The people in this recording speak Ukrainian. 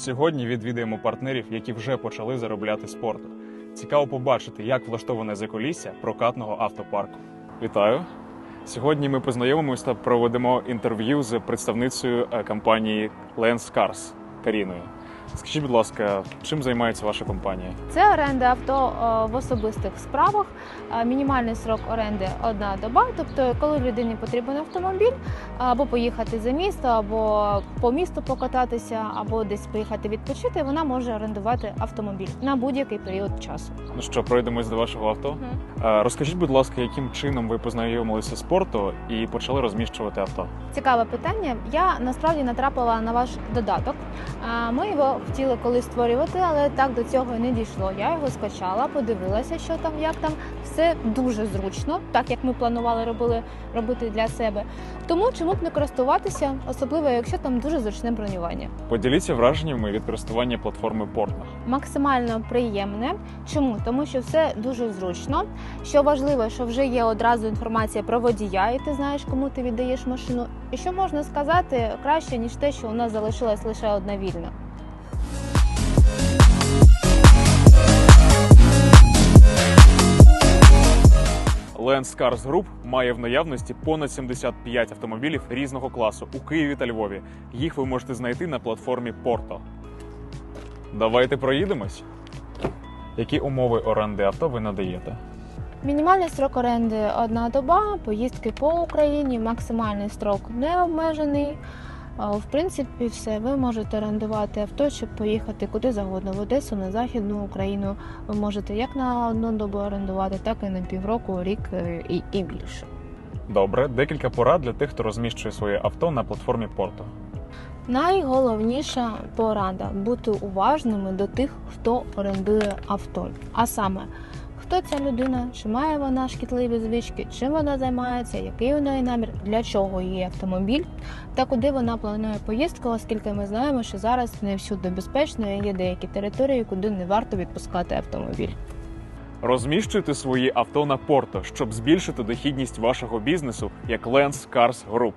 Сьогодні відвідаємо партнерів, які вже почали заробляти спорту. Цікаво побачити, як влаштоване заколісся прокатного автопарку. Вітаю! Сьогодні ми познайомимося та проведемо інтерв'ю з представницею е, компанії Lens Cars Каріною. Скажіть, будь ласка, чим займається ваша компанія? Це оренда авто е, в особистих справах. Е, Мінімальний срок оренди одна доба. Тобто, коли людині потрібен автомобіль, або поїхати за місто, або по місту покататися, або десь поїхати відпочити, вона може орендувати автомобіль на будь-який період часу. Ну що, пройдемось до вашого авто? Е, Розкажіть, будь ласка, яким чином ви познайомилися з спорту і почали розміщувати авто? Цікаве питання. Я насправді натрапила на ваш додаток. Ми його хотіли колись створювати, але так до цього не дійшло. Я його скачала, подивилася, що там, як там. Все дуже зручно, так як ми планували робили робити для себе. Тому чому б не користуватися, особливо якщо там дуже зручне бронювання. Поділіться враженнями від користування платформи Porto. Максимально приємне. Чому? Тому що все дуже зручно. Що важливо, що вже є одразу інформація про водія, і ти знаєш, кому ти віддаєш машину. І що можна сказати краще, ніж те, що у нас залишилась лише одна вільна. Lens Cars Group має в наявності понад 75 автомобілів різного класу у Києві та Львові. Їх ви можете знайти на платформі Porto. Давайте проїдемось. Які умови оренди авто ви надаєте? Мінімальний строк оренди одна доба, поїздки по Україні, максимальний строк не обмежений. В принципі, все. Ви можете орендувати авто, щоб поїхати куди завгодно в Одесу, на Західну Україну. Ви можете як на одну добу орендувати, так і на півроку, рік е, і, і більше. Добре, декілька порад для тих, хто розміщує своє авто на платформі Porto. Найголовніша порада бути уважними до тих, хто орендує авто. А саме, хто ця людина, чи має вона шкідливі звички, чим вона займається, який у неї намір, для чого її автомобіль, та куди вона планує поїздку, оскільки ми знаємо, що зараз не всюди безпечно і є деякі території, куди не варто відпускати автомобіль. Розміщуйте свої авто на Porto, щоб збільшити дохідність вашого бізнесу як Lens Cars Group.